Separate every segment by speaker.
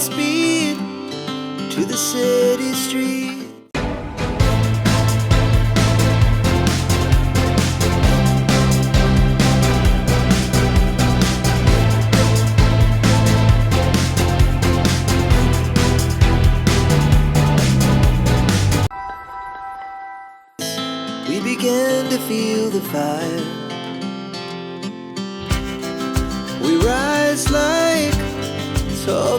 Speaker 1: speed to the city street. We began to feel the fire. We rise like tall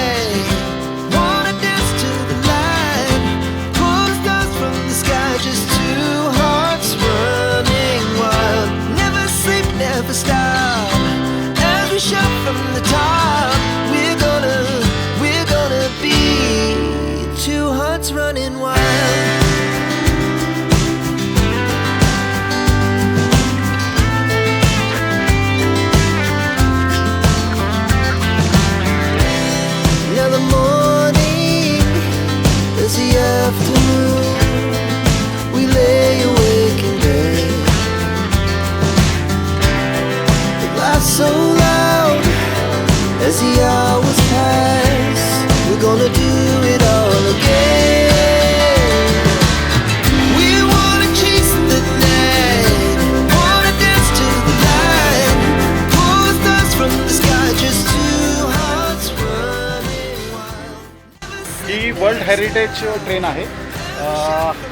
Speaker 2: world heritage train आहे.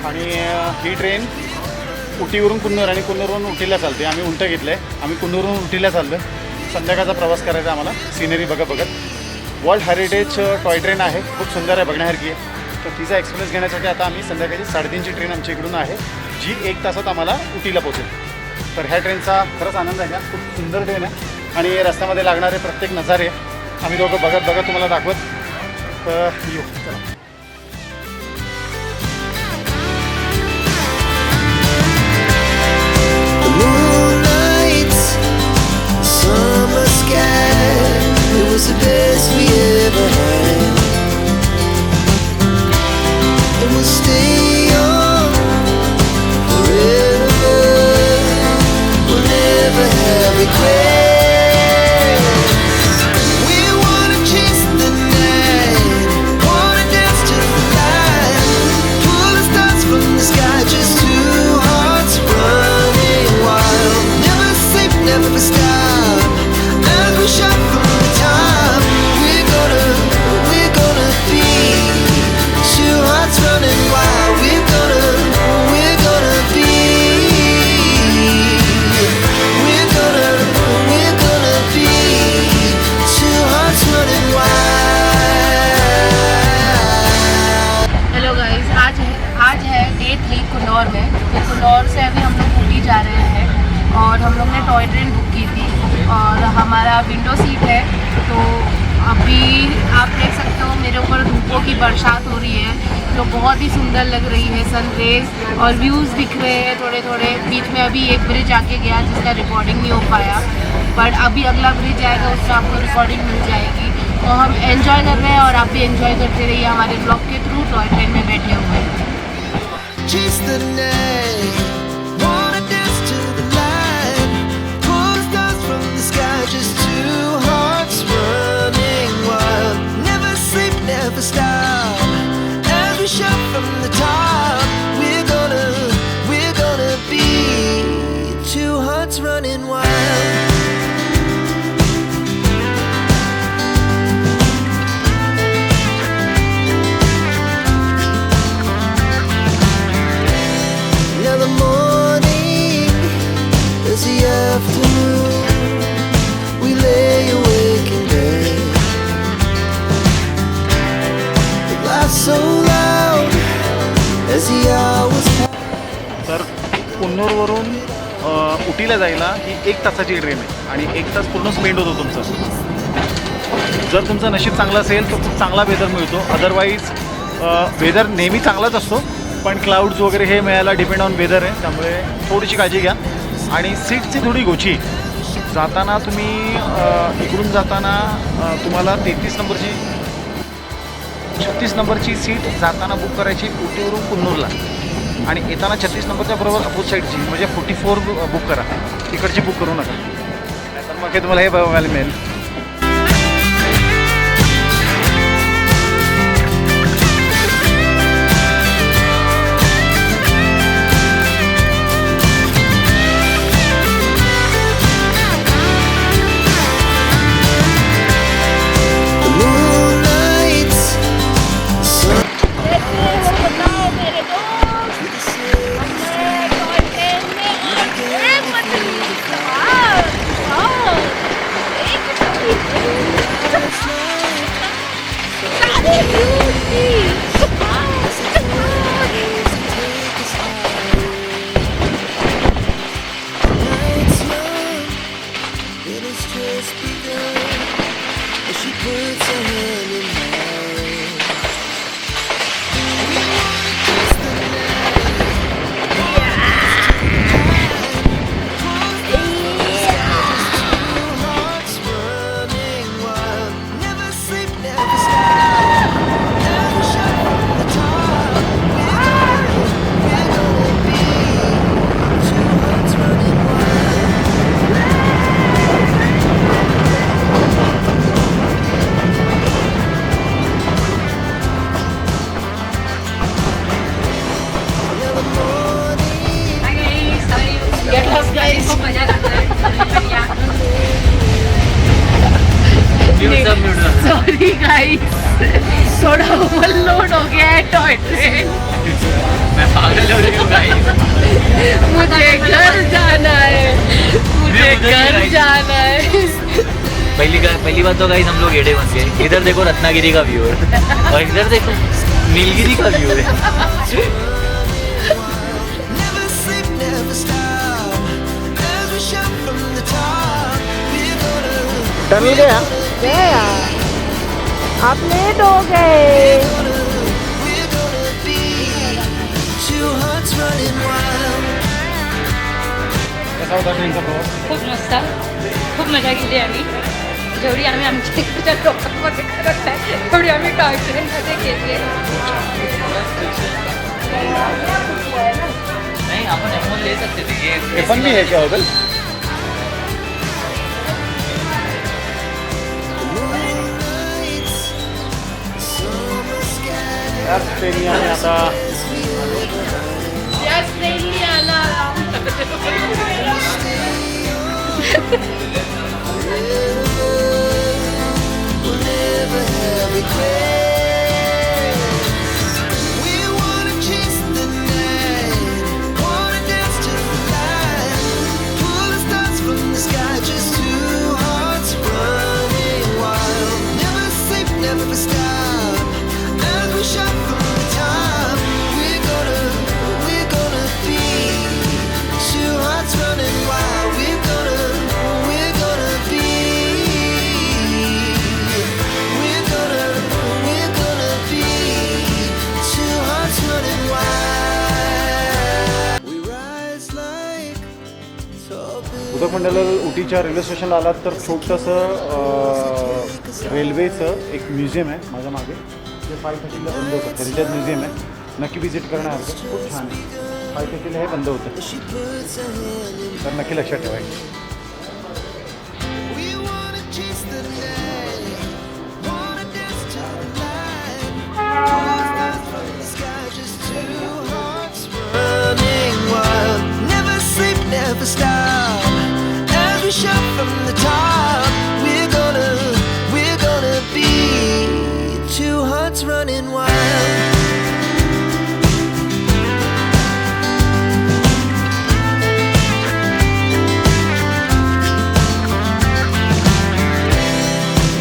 Speaker 2: आणि ही train उटीवरून Coonoor आणि कुन्नूरवरून उटीला चालते. आम्ही उलटं घेतलं. आहे आम्ही कुन्नूरवरून उटीला चाललो. आहे संध्याकाळचा प्रवास करायचा आहे आम्हाला. सिनेरी बघत बघत. वर्ल्ड हेरिटेज टॉय ट्रेन आहे. खूप सुंदर आहे. बघण्यासारखी आहे. तर तिचा एक्सपिरियन्स घेण्यासाठी आता आम्ही संध्याकाळी साडेतीनची ट्रेन आमच्या इकडून आहे जी एक तासात आम्हाला उटीला पोहोचेल. तर ह्या ट्रेनचा खरंच आनंद आहे खूप सुंदर ट्रेन आहे. आणि रस्त्यामध्ये लागणारे प्रत्येक नजारे आम्ही दोघं बघत बघत तुम्हाला दाखवत तर येऊ. चला.
Speaker 1: Was the best we ever had.
Speaker 3: बरसात हो रही है, जो बहुत ही सुंदर लग रही है सनरेज और व्यूज़ दिख रहे हैं थोड़े थोड़े बीच में अभी एक ब्रिज आके गया जिसका रिकॉर्डिंग नहीं हो पाया। बट अभी अगला ब्रिज आएगा उसमें आपको रिकॉर्डिंग मिल जाएगी। तो हम एंजॉय कर रहे हैं और आप भी एंजॉय करते रहिए हमारे ब्लॉग के थ्रू टॉय ट्रेन में बैठे हुए।
Speaker 2: कुन्नूरवरून उटीला जायला ही एक तासाची ट्रेन आहे आणि एक तास पूर्ण स्पेंड होतो तुमचं. जर तुमचं नशीब चांगलं असेल तर खूप चांगला वेदर मिळतो. अदरवाईज वेदर नेहमी चांगलाच असतो पण क्लाउड्स वगैरे हे मिळायला डिपेंड ऑन वेदर आहे त्यामुळे थोडीशी काळजी घ्या. आणि सीटची थोडी गोची.
Speaker 1: जाताना तुम्ही इकडून जाताना तुम्हाला तेहतीस नंबरची छत्तीस नंबरची सीट जाताना बुक करायची उटीवरून कुन्नूरला. आणि येताना छत्तीस नंबरच्या बरोबर अपोज साईडची म्हणजे फोर्टी फोर बुक करा. तिकडची बुक करू नका. तर मग हे तुम्हाला हे बघायला मिळेल.
Speaker 3: थोड़ा ओवरलोड हो गया है टॉय ट्रेन मुझे घर जाना है। मुझे घर जाना है।
Speaker 4: पहली का पहली बात तो गाइस हम लोग एडे बन गए। इधर देखो रत्नागिरी का व्यू है। और इधर देखो नीलगिरी का व्यू है।
Speaker 1: टर्न गया
Speaker 3: गया आप लेट हो गए।
Speaker 5: खूब मस्त खूब मज़ा केली आम्ही जेवढी आम्ही आमच्या इकडच्या लोकांमध्ये करत नाही तेवढी आम्ही टॉय ट्रेनमध्ये केली आहे.
Speaker 1: आपण पण मी हे
Speaker 2: ラスペニアミ
Speaker 1: ナ उपमंडला उटीच्या रेल्वे स्टेशनला आलात तर छोटंसं रेल्वेचं एक म्युझियम आहे माझ्या मागे. ते फाय थर्टीला बंद होतं. त्यांच्यात म्युझियम आहे. नक्की व्हिजिट करणार खूप छान आहे. फाय थर्टीला हे बंद होतं. तर नक्की लक्षात ठेवायचं
Speaker 2: As we from the top, we're gonna, we're gonna be two hearts running wild.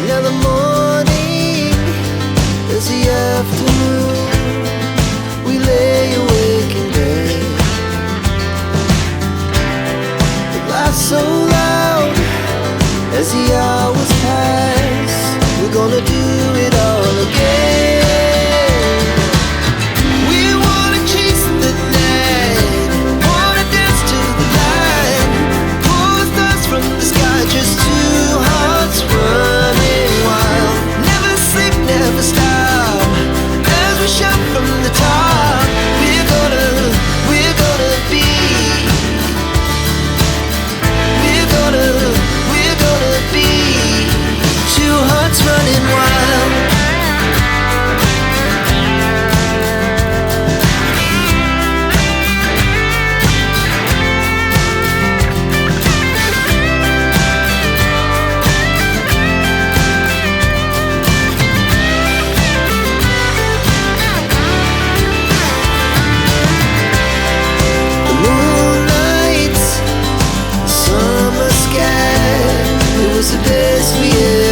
Speaker 2: Now the morning is the afternoon. We lay awake in bed. The laughs so